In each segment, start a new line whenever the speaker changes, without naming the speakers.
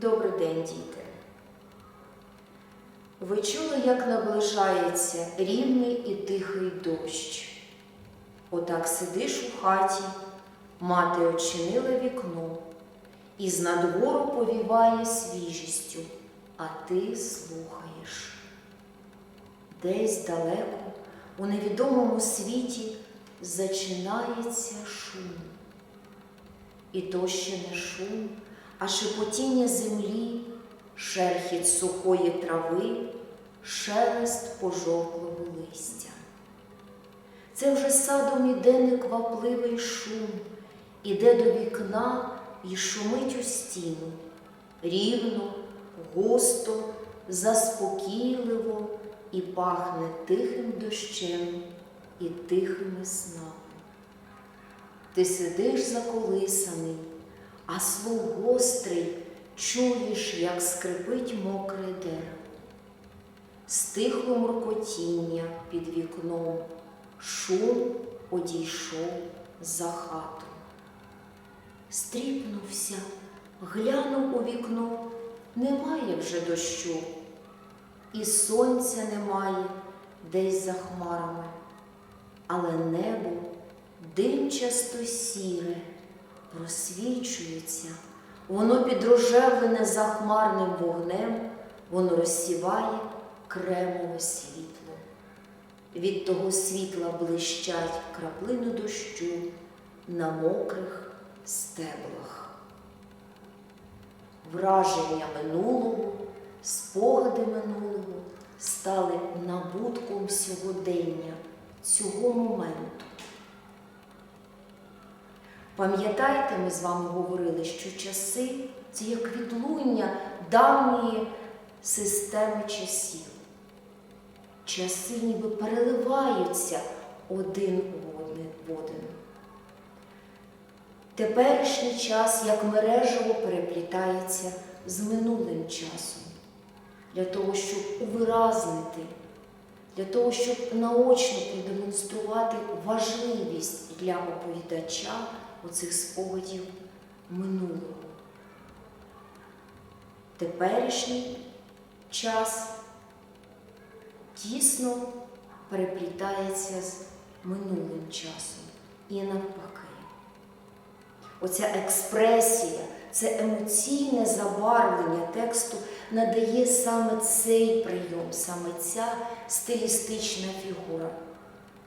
Добрий день, діти. Ви чули, як наближається рівний і тихий дощ. Отак сидиш у хаті, мати очинила вікно, і з надвору повіває свіжістю, а ти слухаєш. Десь далеко, у невідомому світі, зачинається шум. І то ще не шум, а шепотіння землі, шерхіт сухої трави, шелест пожовклого листя. Це вже садом іде неквапливий шум, іде до вікна і шумить у стіну, рівно, густо, заспокійливо і пахне тихим дощем і тихими снами. Ти сидиш заколисаний, а слух гострий чуєш, як скрипить мокре дерево. Стихло муркотіння під вікном, шум одійшов за хату. Стріпнувся, глянув у вікно, немає вже дощу, і сонця немає десь за хмарами, але небо димчасто сіре, просвічується, воно підрожевлене захмарним вогнем, воно розсіває кремове світло. Від того світла блищать краплини дощу на мокрих стеблах. Враження минулого, спогади минулого стали набутком сьогодення, цього моменту. Пам'ятаєте, ми з вами говорили, що часи це як відлуння давньої системи часів. Часи ніби переливаються один в один. Теперішній час, як мережево, переплітається з минулим часом, для того, щоб увиразнити, для того, щоб наочно продемонструвати важливість для оповідача оцих спогадів минулого. Теперішній час тісно переплітається з минулим часом і навпаки. Оця експресія, це емоційне забарвлення тексту надає саме цей прийом, саме ця стилістична фігура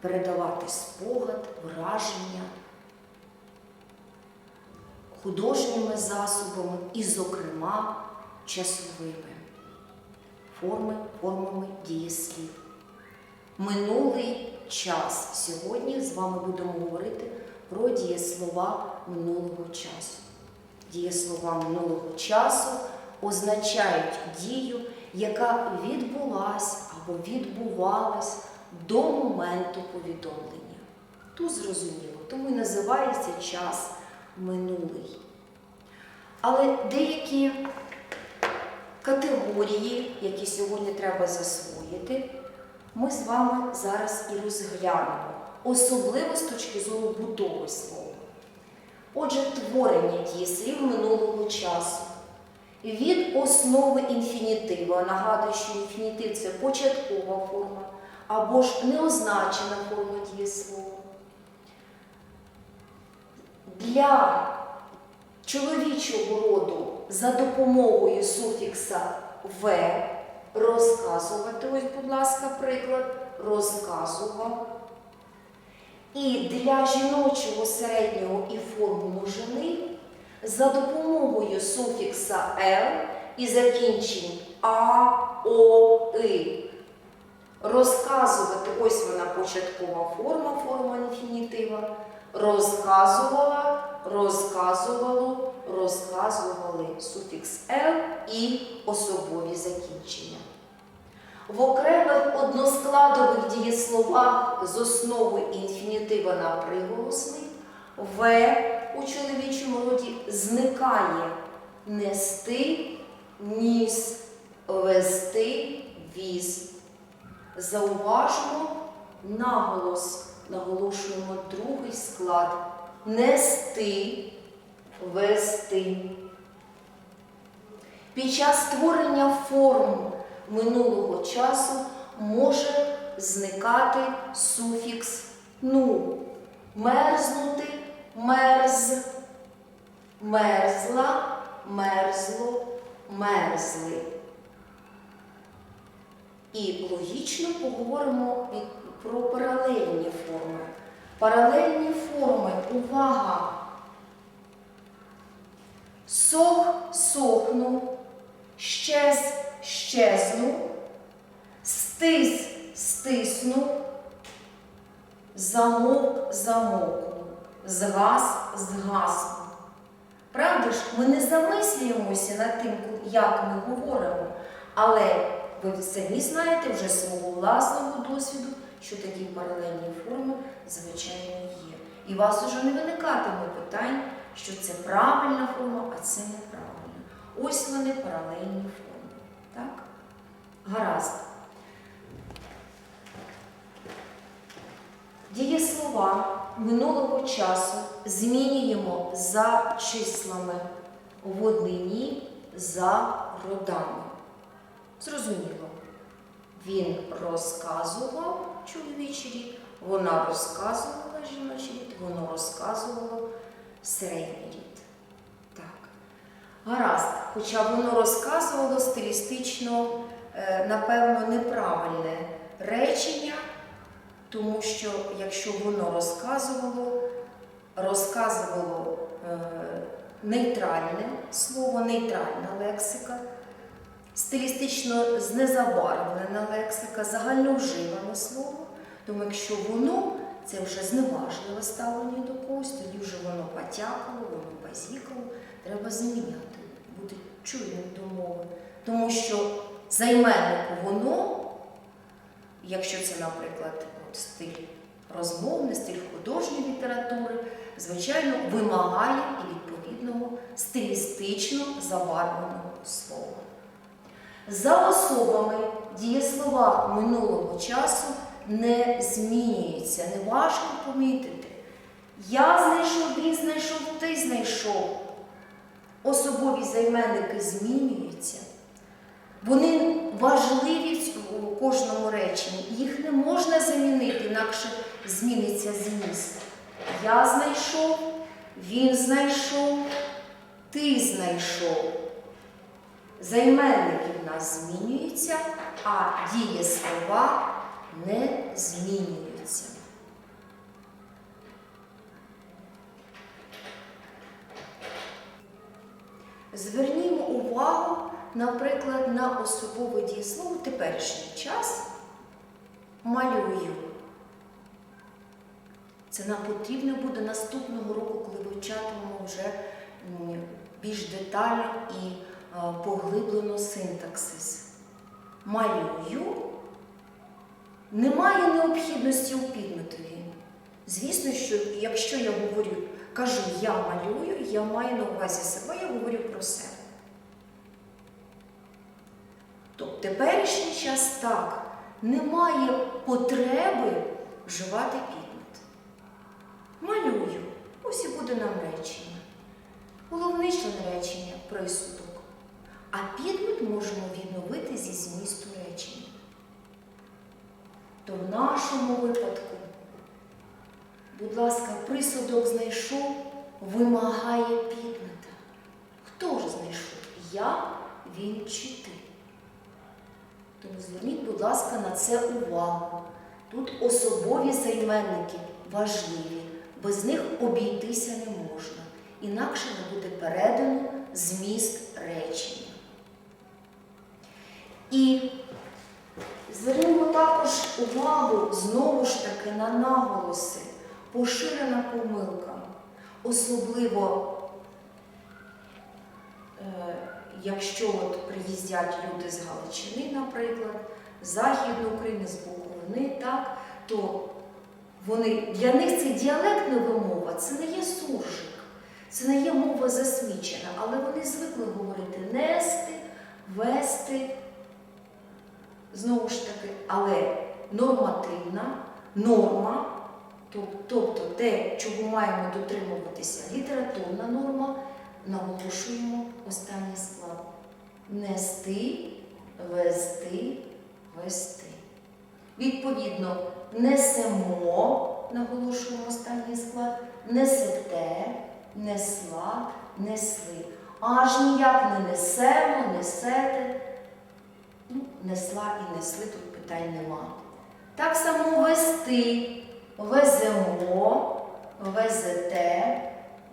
передавати спогад, враження художніми засобами і, зокрема, часовими форми, формами дієслів. Минулий час. Сьогодні з вами будемо говорити про дієслова минулого часу. Дієслова минулого часу означають дію, яка відбулась або відбувалась до моменту повідомлення. Тут зрозуміло, тому і називається час минулий. Але деякі категорії, які сьогодні треба засвоїти, ми з вами зараз і розглянемо, особливо з точки зору будови слова. Отже, творення дієслів минулого часу. Від основи інфінітива, нагадую, що інфінітив це початкова форма, або ж неозначена форма дієслова. Для чоловічого роду за допомогою суфікса В розказувати, ось, будь ласка, приклад, розказував. І для жіночого середнього і форму множини за допомогою суфікса Л і закінчень А, О, И. Розказувати, ось вона початкова форма, форма інфінітива. Розказувала, розказувало, розказували суфікс Л і особові закінчення. В окремих односкладових дієсловах з основи інфінітива на приголосний В у чоловічому роді зникає нести, ніс, вести, віз. Зауважимо наголос, наголошуємо другий склад нести, вести. Під час створення форм минулого часу може зникати суфікс ну. Мерзнути, мерз, мерзла, мерзло, мерзли. І логічно поговоримо від- про паралельні форми. Паралельні форми, увага! Сох, сохну, щез, щезну, стис, стисну, замовк, замовкну, згас, згасну. Правда ж, ми не замислюємося над тим, як ми говоримо, але ви самі знаєте вже свого власного досвіду, що такі паралельні форми, звичайно, є. І у вас уже не виникатиме питань, що це правильна форма, а це неправильна. Ось вони паралельні форми. Так? Гаразд. Дієслова минулого часу змінюємо за числами в однині за родами. Зрозуміло. Він розказував чоловічий рід, вона розказувала жіночий рід, воно розказувало середній рід. Так. Гаразд, хоча воно розказувало стилістично, е, напевно, неправильне речення, тому що якщо воно розказувало, розказувало е, нейтральне слово, нейтральна лексика, стилістично знезабарвлена лексика, загальновживане слово, тому якщо воно це вже зневажливе ставлення до когось, тоді вже воно потякало, воно базікало, треба зміняти, бути чуйним до мови. Тому що займеннику воно, якщо це, наприклад, от стиль розмовний, стиль художньої літератури, звичайно, вимагає і відповідного стилістично забарвленого слова. За особами дієслова минулого часу не змінюються, не важко помітити. Я знайшов, він знайшов, ти знайшов. Особові займенники змінюються. Вони важливі у кожному реченні. Їх не можна замінити, інакше зміниться зміст. Я знайшов, він знайшов, ти знайшов. Займенники в нас змінюються, а дієслова не змінюються. Звернімо увагу, наприклад, на особове дієслово в теперішній час малюю. Це нам потрібно буде наступного року, коли вивчатимемо вже більш детально і поглиблено синтаксис. Малюю. Немає необхідності у підметові. Звісно, що якщо я говорю, кажу я малюю, я маю на увазі себе, я говорю про себе. Тобто теперішній час так, немає потреби вживати підмет. Малюю, ось і буде нам речення. Головний член речення присудок. А підмет можемо відновити зі змісту речення. То в нашому випадку, будь ласка, присудок знайшов, вимагає підмета. Хто ж знайшов? Я, він чи ти? Тому зверніть, будь ласка, на це увагу. Тут особові займенники важливі, без них обійтися не можна. Інакше не буде передано зміст речення. І звернемо також увагу знову ж таки на наголоси, поширена помилка, особливо е, якщо от приїздять люди з Галичини, наприклад, з Західної України, з Буковини, так, то вони, для них це діалектна вимова, це не є суржик, це не є мова засмічена, але вони звикли говорити нести, вести, знову ж таки, але нормативна норма, тобто те, чого маємо дотримуватися, літературна норма, наголошуємо останній склад. нести, вести, вести. Відповідно, несемо, наголошуємо останній склад, несете, несла, несли. Аж ніяк не несемо, несете. Несла і несли, тут питань нема. Так само вести, веземо, везете,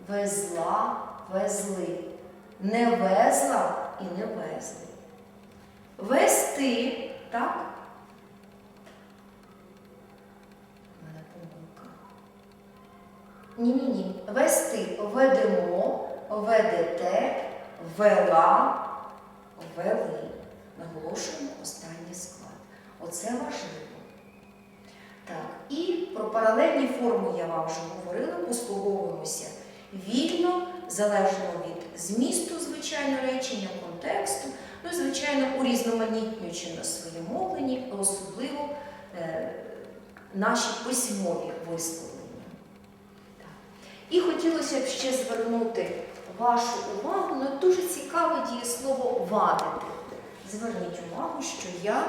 везла, везли. Не везла і не везли. Вести, так? Мене помилка. Ні-ні-ні. Вести ведемо, ведете, вела, вели. Наголошуємо останній склад. Оце важливо. Так, і про паралельні форми я вам вже говорила, послуговуємося вільно, залежно від змісту, звичайно, речення, контексту, ну і, звичайно, урізноманітнюючи на своє мовленні, особливо е, наші письмові висловлення. Так. І хотілося б ще звернути вашу увагу на дуже цікаве дієслово вадити. Зверніть увагу, що я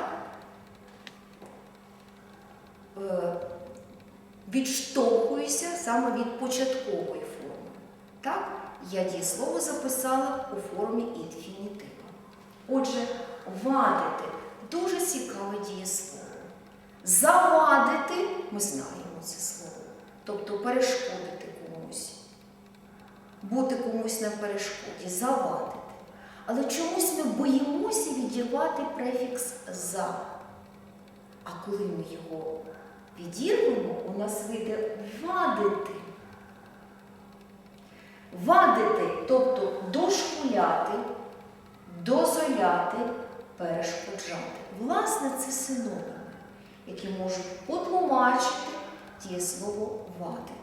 е, відштовхуюся саме від початкової форми. Так, я дієслово записала у формі інфінітива. Отже, вадити дуже цікаве дієслово. Завадити ми знаємо це слово, тобто перешкодити комусь, бути комусь на перешкоді, завадити. Але чомусь ми боїмося відірвати префікс за. А коли ми його відірвемо, у нас вийде вадити. Вадити, тобто дошкуляти, дозволяти, перешкоджати. Власне, це синоніми, які можуть потлумачити дієслово вадити.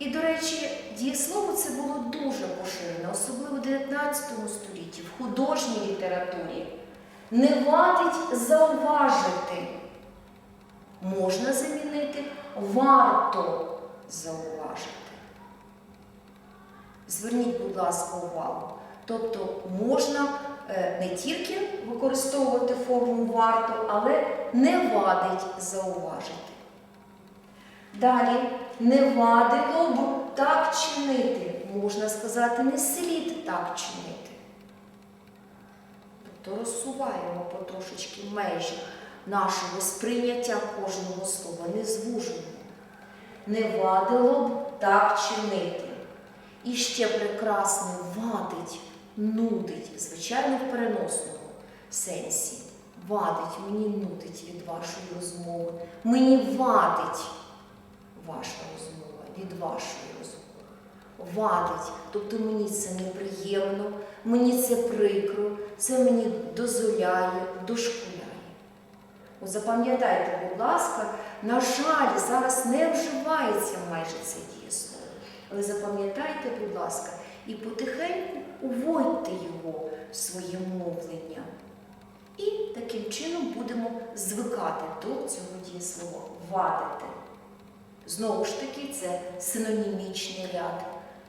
І, до речі, дієслово це було дуже поширене, особливо в 19 столітті, в художній літературі. Не вадить зауважити. Можна замінити варто зауважити. Зверніть, будь ласка, увагу. Тобто можна е, не тільки використовувати форму варто, але не вадить зауважити. Далі не вадило б так чинити. Можна сказати, не слід так чинити. Тобто розсуваємо потрошечки межі нашого сприйняття кожного слова, не звужуємо. Не вадило б так чинити. І ще прекрасно вадить, нудить, звичайно, в переносному сенсі. Вадить, мені нудить від вашої розмови. Мені вадить ваша розмова, від вашої розмови. Вадить, тобто мені це неприємно, мені це прикро, це мені дозволяє, дошкуляє. Запам'ятайте, будь ласка, на жаль, зараз не вживається майже це дієслово. Але запам'ятайте, будь ласка, і потихеньку уводьте його в своє мовлення. І таким чином будемо звикати до цього дієслова вадити. Знову ж таки, це синонімічний ряд.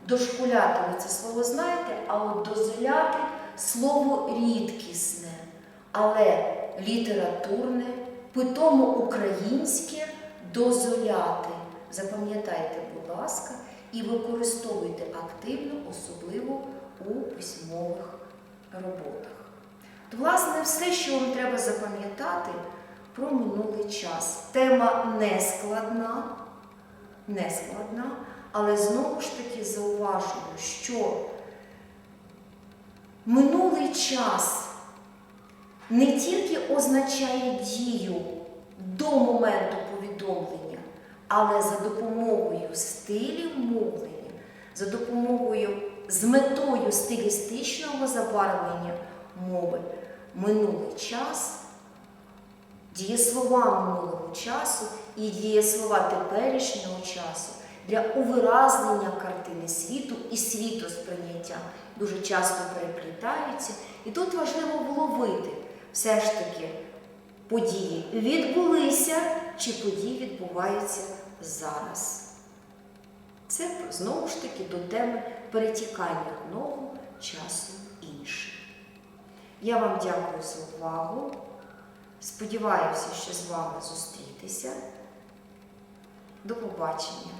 Дошкуляти ви це слово знаєте, а от дозволяти слово рідкісне, але літературне, питомо українське дозволяти. Запам'ятайте, будь ласка, і використовуйте активно, особливо у письмових роботах. То, власне, все, що вам треба запам'ятати про минулий час. Тема не складна, не складна, але знову ж таки зауважую, що минулий час не тільки означає дію до моменту повідомлення, але за допомогою стилів мовлення, за допомогою з метою стилістичного забарвлення мови минулий час, дієслова минулого часу і дієслова теперішнього часу для увиразнення картини світу і світосприйняття дуже часто переплітаються. І тут важливо вловити все ж таки події відбулися чи події відбуваються зараз. Це знову ж таки до теми перетікання нового часу інший. Я вам дякую за увагу. Сподіваюся, що з вами зустрітися. До побачення!